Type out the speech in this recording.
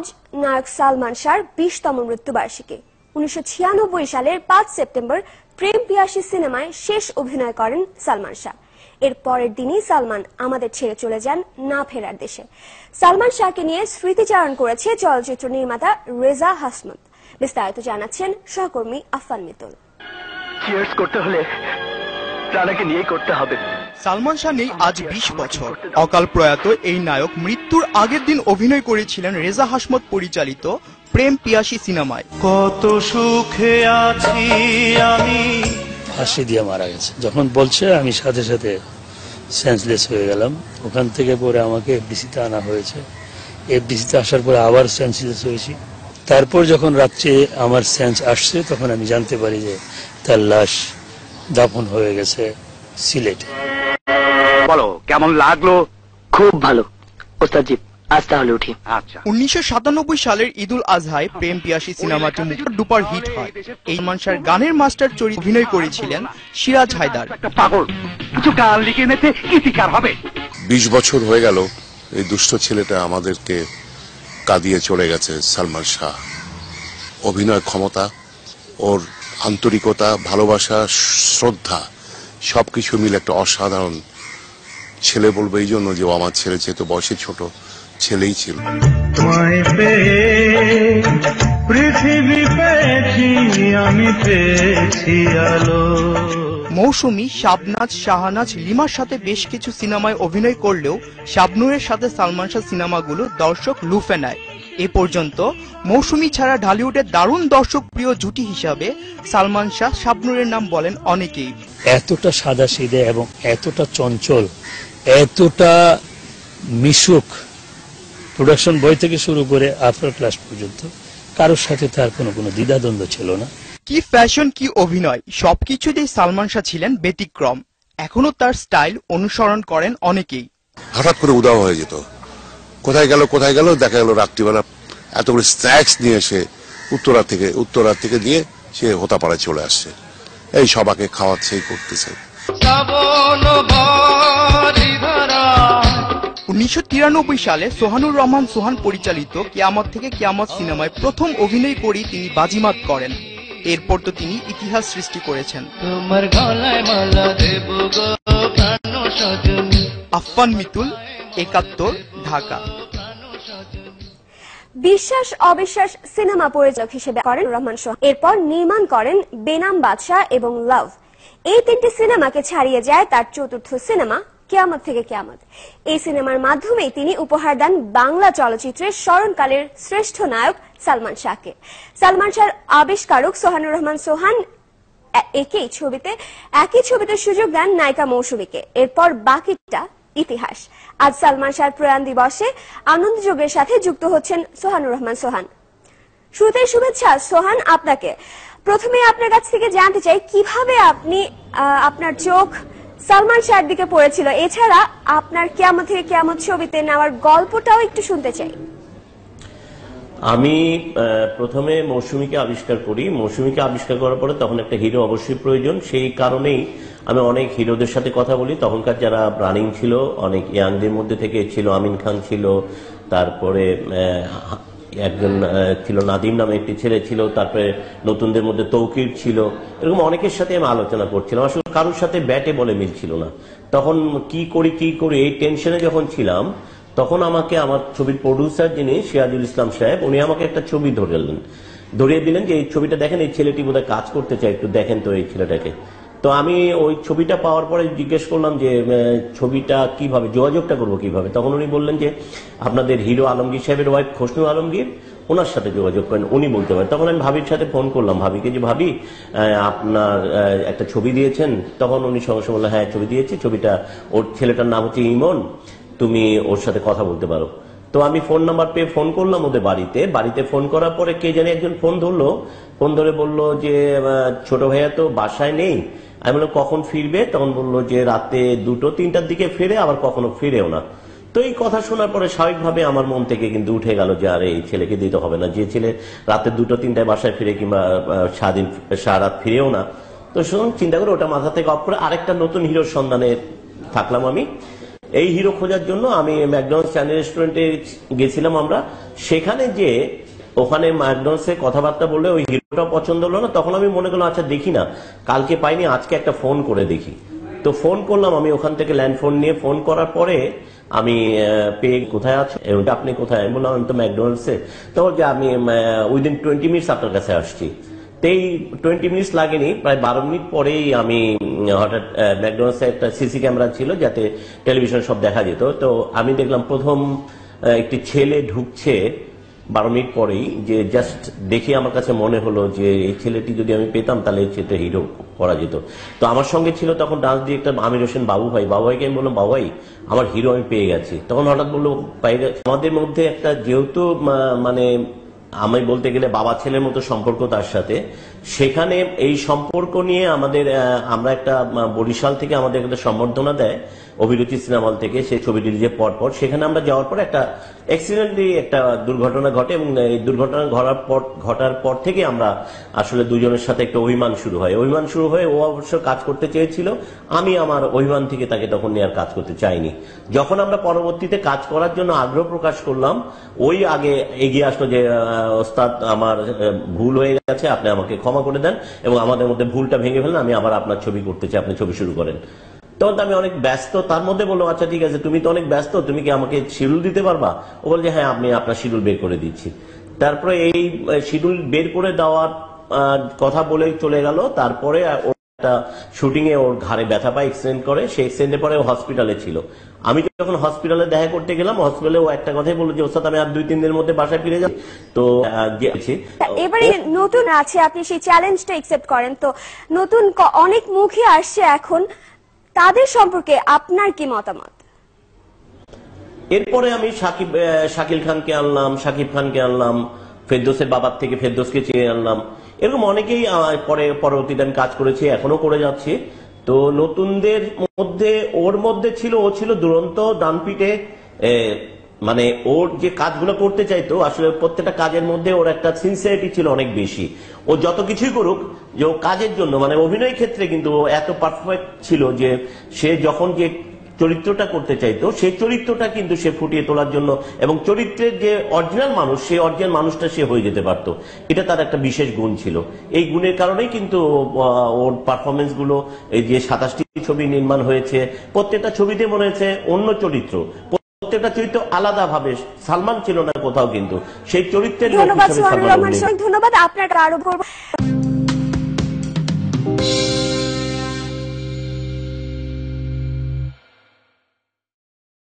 আজ নায়ক সালমান শাহর বিশতম মৃত্যুবার্ষিকী। উনিশশো সালের পাঁচ সেপ্টেম্বর প্রেম পিয়াসী সিনেমায় শেষ অভিনয় করেন সালমান শাহ। এর পরের দিনই সালমান আমাদের ছেড়ে চলে যান না ফেরার দেশে। সালমান শাহকে নিয়ে স্মৃতিচারণ করেছে চলচ্চিত্র নির্মাতা রেজা হাসমত। বিস্তারিত জানাচ্ছেন সহকর্মী আফান মিতুল। করতে হলে রানাকে নিয়েই করতে হবে। সালমান শাহ নেই আজ বিশ বছর। অকাল প্রয়াত এই নায়ক মৃত্যুর আগের দিন অভিনয় করেছিলেন রেজা হাসমত পরিচালিত প্রেম পিয়াসী সিনেমায়। কত সুখে আছি আমি। ফাঁসি দিয়ে মারা গেছে। যখন বলছে আমি সাথে সাথে সেন্সলেস হয়ে গেলাম। ওখান থেকে পরে আমাকে এফডিসিতে আনা হয়েছে। এফডিসিতে আসার পরে আবার সেন্সলেস হয়েছি। তারপর যখন রাত্রে আমার সেন্স আসছে তখন আমি জানতে পারি যে তার লাশ দাফন হয়ে গেছে সিলেটে। বলো কেমন লাগল? খুব ভালো। ওস্তাদজি আজ তাহলে উঠি। আচ্ছা। উনিশশো সালের ঈদুল আজহায় প্রেম পিয়াসী সিনেমাটি মুখ ডুপার হিট হয়। এই শাহর গানের মাস্টার চরিত্রে অভিনয় করেছিলেন সিরাজ হায়দার। একটা পাগল। কিছু গান লিখে এনেছে গীতিকার হবে। বিশ বছর হয়ে গেল এই দুষ্ট ছেলেটা আমাদেরকে কাঁদিয়ে চলে গেছে সালমান শাহ। অভিনয় ক্ষমতা ওর আন্তরিকতা ভালোবাসা শ্রদ্ধা সবকিছু মিলে একটা অসাধারণ ছেলে বলব এই জন্য যে ও আমার ছেলে যেহেতু বয়সে ছোট ছেলেই ছিল। পৃথিবী পেয়েছি আমি পেয়েছি আলো। মৌসুমী শাবনাজ শাহানাজ লিমার সাথে বেশ কিছু সিনেমায় অভিনয় করলেও শাবনুরের সাথে সালমান শাহ সিনেমাগুলো দর্শক লুফে নেয়। এ পর্যন্ত মৌসুমী ছাড়া ঢালিউডের দারুণ দর্শক প্রিয় জুটি হিসাবে সালমান শাহ শাবনুরের নাম বলেন অনেকেই। এতটা সাদা সিদে এবং এতটা চঞ্চল এতটা মিশুক প্রোডাকশন বই থেকে শুরু করে আফটার ক্লাস পর্যন্ত কারোর সাথে তার কোনো কোনো দ্বিধাদ্বন্দ্ব ছিল না। কি ফ্যাশন কি অভিনয় সবকিছুতেই সালমান শাহ ছিলেন ব্যতিক্রম। এখনও তার স্টাইল অনুসরণ করেন অনেকেই। হঠাৎ করে উদাও হয়ে যেত। কোথায় গেল কোথায় গেল দেখা গেল রাত্রিবেলা এতগুলো স্ন্যাক্স নিয়ে এসে উত্তরা থেকে উত্তরা থেকে দিয়ে সে হোতাপাড়ায় চলে আসছে। এই সবাকে খাওয়াচ্ছে করতেছে। উনিশশো তিরানব্বই সালে সোহানুর রহমান সোহান পরিচালিত কিয়ামত থেকে কিয়ামত সিনেমায় প্রথম অভিনয় করেই তিনি বাজিমাত করেন। এরপর তো তিনি ইতিহাস সৃষ্টি করেছেন। তোমার গলায় মালা দেব গো প্রাণ সজনী। আফফান মিতুল একাত্তর ঢাকা। বিশ্বাস অবিশ্বাস সিনেমা পরিচালক হিসেবে করেন রহমান শাহ এরপর নির্মাণ করেন বেনাম বাদশাহ এবং লাভ। এই তিনটি সিনেমাকে ছাড়িয়ে যায় তার চতুর্থ সিনেমা কেয়ামত থেকে কেয়ামত। এই সিনেমার মাধ্যমে তিনি উপহার দেন বাংলা চলচ্চিত্রের স্মরণকালের শ্রেষ্ঠ নায়ক সালমান শাহকে। সালমান শাহর আবিষ্কারক সোহানুর রহমান সোহান একই ছবিতে একই ছবিতে সুযোগ দেন নায়িকা মৌসুমীকে। এরপর বাকিটা ইতিহাস। আজ সালমান শাহর প্রয়াণ দিবসে আনন্দ যোগের সাথে যুক্ত হচ্ছেন সোহানুর রহমান সোহান। শুরুতেই শুভেচ্ছা সোহান আপনাকে। প্রথমে আপনার কাছ থেকে জানতে চাই, কীভাবে আপনি আপনার চোখ সালমান শাহর দিকে পড়েছিল। এছাড়া আপনার কেয়ামত থেকে কেয়ামত ছবিতে নেওয়ার গল্পটাও একটু শুনতে চাই। আমি প্রথমে মৌসুমীকে আবিষ্কার করি। মৌসুমীকে আবিষ্কার করার পরে তখন একটা হিরো অবশ্যই প্রয়োজন। সেই কারণেই আমি অনেক হিরোদের সাথে কথা বলি। তখনকার যারা রানিং ছিল, অনেক ইয়াংদের মধ্যে থেকে ছিল আমিন খান ছিল, তারপরে একজন ছিল নাদিম নামে একটি ছেলে ছিল, তারপরে নতুনদের মধ্যে তৌকির ছিল। এরকম অনেকের সাথে আমি আলোচনা করছিলাম। আসলে কারোর সাথে ব্যাটে বলে মিলছিল না। তখন কি করি কি করি, এই টেনশনে যখন ছিলাম, তখন আমাকে আমার ছবির প্রডিউসার যিনি, সিরাজুল ইসলাম সাহেব, উনি আমাকে একটা ছবি ধরলেন। ধরিয়ে দিলেন যে, এই ছবিটা দেখেন, এই ছেলেটি বোধহয় কাজ করতে চায়, একটু দেখেন তো এই ছেলেটাকে। তো আমি ওই ছবিটা পাওয়ার পরে জিজ্ঞেস করলাম যে ছবিটা কীভাবে, যোগাযোগটা করব কীভাবে? তখন উনি বললেন যে, আপনাদের হিরো আলমগীর সাহেবের ওয়াইফ খসনু আলমগীর, ওনার সাথে যোগাযোগ করেন, উনি বলতে পারেন। তখন আমি ভাবির সাথে ফোন করলাম। ভাবিকে যে, ভাবি আপনার একটা ছবি দিয়েছেন। তখন উনি সঙ্গে সঙ্গে বললেন হ্যাঁ ছবি দিয়েছি। ছবিটা, ওর ছেলেটার নাম হচ্ছে ইমন। তুমি ওর সাথে কথা বলতে পারো। তো আমি ফোন নাম্বার পেয়ে ফোন করলাম ওদের বাড়িতে। বাড়িতে ফোন করার পরে কে জানি একজন ফোন ধরলো। ফোন ধরে বলল যে ছোট ভাইয়া তো বাসায় নেই। আমি বললাম, কখন ফিরবে? তখন বলল যে রাতে দুটো, তিনটার দিকে ফিরে, আবার কখনো ফিরেও না। তো এই কথা শোনার পরে স্বাভাবিকভাবে আমার মন থেকে কিন্তু উঠে গেল যে, আরে, এই ছেলেকে দিতে হবে না। যে ছেলে রাতে দুটো, তিনটায় বাসায় ফিরে কিংবা সারাদিন সারা রাত ফিরেও না। তো শুনুন চিন্তা করে ওটা মাথা থেকে অফ করে আরেকটা নতুন হিরোর সন্ধানে থাকলাম আমি। এই হিরো খোঁজার জন্য আমি ম্যাকডোনাল্ড চাইনিজ রেস্টুরেন্টে গেছিলাম আমরা। সেখানে যে ওখানে ম্যাকডোনাল্ডসে কথাবার্তা বললে ওই হিরোটা পছন্দ হলো না, তখন আমি মনে করলাম আচ্ছা দেখি না। কালকে পাইনি, আজকে একটা ফোন করে দেখি। তো ফোন করলাম, আমি ওখান থেকে ল্যান্ড ফোন নিয়ে ফোন করার পরে আমি পেয়ে কোথায় আছো? এবং আপনি কোথায়? বললাম, আমি তো ম্যাকডোনাল্ডসে। তো যে আমি উইদিন টোয়েন্টি মিনিটস আপনার কাছে আসছি। তো এই টোয়েন্টি মিনিটস লাগেনি, প্রায় বারো মিনিট পরেই আমি হঠাৎ ম্যাকডোনাল্ডসে একটা সিসি ক্যামেরা ছিল যাতে টেলিভিশন সব দেখা যেত। তো আমি দেখলাম প্রথম একটি ছেলে ঢুকছে বারো মিনিট পরেই যে জাস্ট দেখে আমার কাছে মনে হলো যে এই ছেলেটি যদি আমি পেতাম, তাহলে ছেলেটা হিরো করা যেত। তো আমার সঙ্গে ছিল তখন ডান্স ডিরেক্টর আমির হোসেন বাবু ভাই বাবু ভাইকে আমি বললাম বাবু ভাই আমার হিরো আমি পেয়ে গেছি। তখন হঠাৎ বলল বাইরে আমাদের মধ্যে একটা যেহেতু মানে আমি বলতে গেলে বাবা ছেলের মতো সম্পর্ক তার সাথে, সেখানে এই সম্পর্ক নিয়ে আমাদের আমরা একটা বরিশাল থেকে আমাদের একটা সম্বর্ধনা দেয়। অভিরুচি সিনেমা থেকে সেই ছবি রিলিজের পর পর, সেখানে আমরা যাওয়ার পর একটা অ্যাক্সিডেন্টলি একটা দুর্ঘটনা ঘটে এবং এই দুর্ঘটনা ঘটার পর ঘটার পর থেকে আমরা আসলে দুজনের সাথে একটা অভিমান শুরু হয়। অভিমান শুরু হয়ে ও অবশ্য কাজ করতে চেয়েছিল। আমি আমার অভিমান থেকে তাকে তখন নিয়ে আর কাজ করতে চাইনি। যখন আমরা পরবর্তীতে কাজ করার জন্য আগ্রহ প্রকাশ করলাম, ওই আগে এগিয়ে আসলো যে ওস্তাদ আমার ভুল হয়ে গেছে, আপনি আমাকে ক্ষমা করে দেন এবং আমাদের মধ্যে ভুলটা ভেঙে ফেলেন, আমি আবার আপনার ছবি করতে চাই, আপনি ছবি শুরু করেন। তখন তো আমি অনেক ব্যস্ত তার মধ্যে বললাম আচ্ছা ঠিক আছে তুমি তো অনেক ব্যস্ত তুমি কি আমাকে শিডিউল দিতে পারবা? ও বলছে হ্যাঁ আমি আপনার শিডিউল বের করে দিচ্ছি। তারপরে এই শিডিউল বের করে দেওয়ার কথা বলে চলে গেল। তারপরে একটা শুটিং এ ওর ঘাড়ে ব্যথা পায় এক্সিডেন্ট করে। সেই এক্সিডেন্টের পরে ও হসপিটালে ছিল। আমি যখন হসপিটালে দেখা করতে গেলাম হসপিটালে ও একটা কথাই বলল যে ওস্তাদ আমি আর দুই তিন দিনের মধ্যে বাসায় ফিরে যাব তো গিয়েছি। এবারে নতুন আছে আপনি সেই চ্যালেঞ্জটা একসেপ্ট করেন। তো নতুন অনেক মুখে আসছে এখন। তাদের সম্পর্কে আপনার কি মতামত? এরপরে আমি সাকিব শাকিল খানকে আনলাম, সাকিব খানকে আনলাম, ফেরদোসের বাবার থেকে ফেরদোসকে চেয়ে আনলাম। এরকম অনেকেই পরে, পরবর্তীতে আমি কাজ করেছি, এখনও করে যাচ্ছি। তো নতুনদের মধ্যে, ওর মধ্যে ছিল, ও ছিল দুরন্ত দানপিটে মানে ওর যে কাজগুলো করতে চাইতো, আসলে প্রত্যেকটা কাজের মধ্যে ওর একটা সিনসিয়ারিটি ছিল অনেক বেশি। ও যত কিছুই করুক, যে ও কাজের জন্য মানে অভিনয় ক্ষেত্রে কিন্তু ও এত পারফেক্ট ছিল যে সে যখন যে চরিত্রটা করতে চাইতো সেই চরিত্রটা কিন্তু সে ফুটিয়ে তোলার জন্য এবং চরিত্রের যে অরিজিনাল মানুষ সেই অরিজিনাল মানুষটা সে হয়ে যেতে পারত। এটা তার একটা বিশেষ গুণ ছিল। এই গুণের কারণেই কিন্তু ওর পারফরমেন্সগুলো, এই যে সাতাশটি ছবি নির্মাণ হয়েছে, প্রত্যেকটা ছবিতে মনে হয়েছে অন্য চরিত্র। প্রত্যেকটা চরিত্র আলাদা ভাবে সালমান ছিল না কোথাও কিন্তু। সেই চরিত্রের ধন্যবাদ ধন্যবাদ আপনার আরও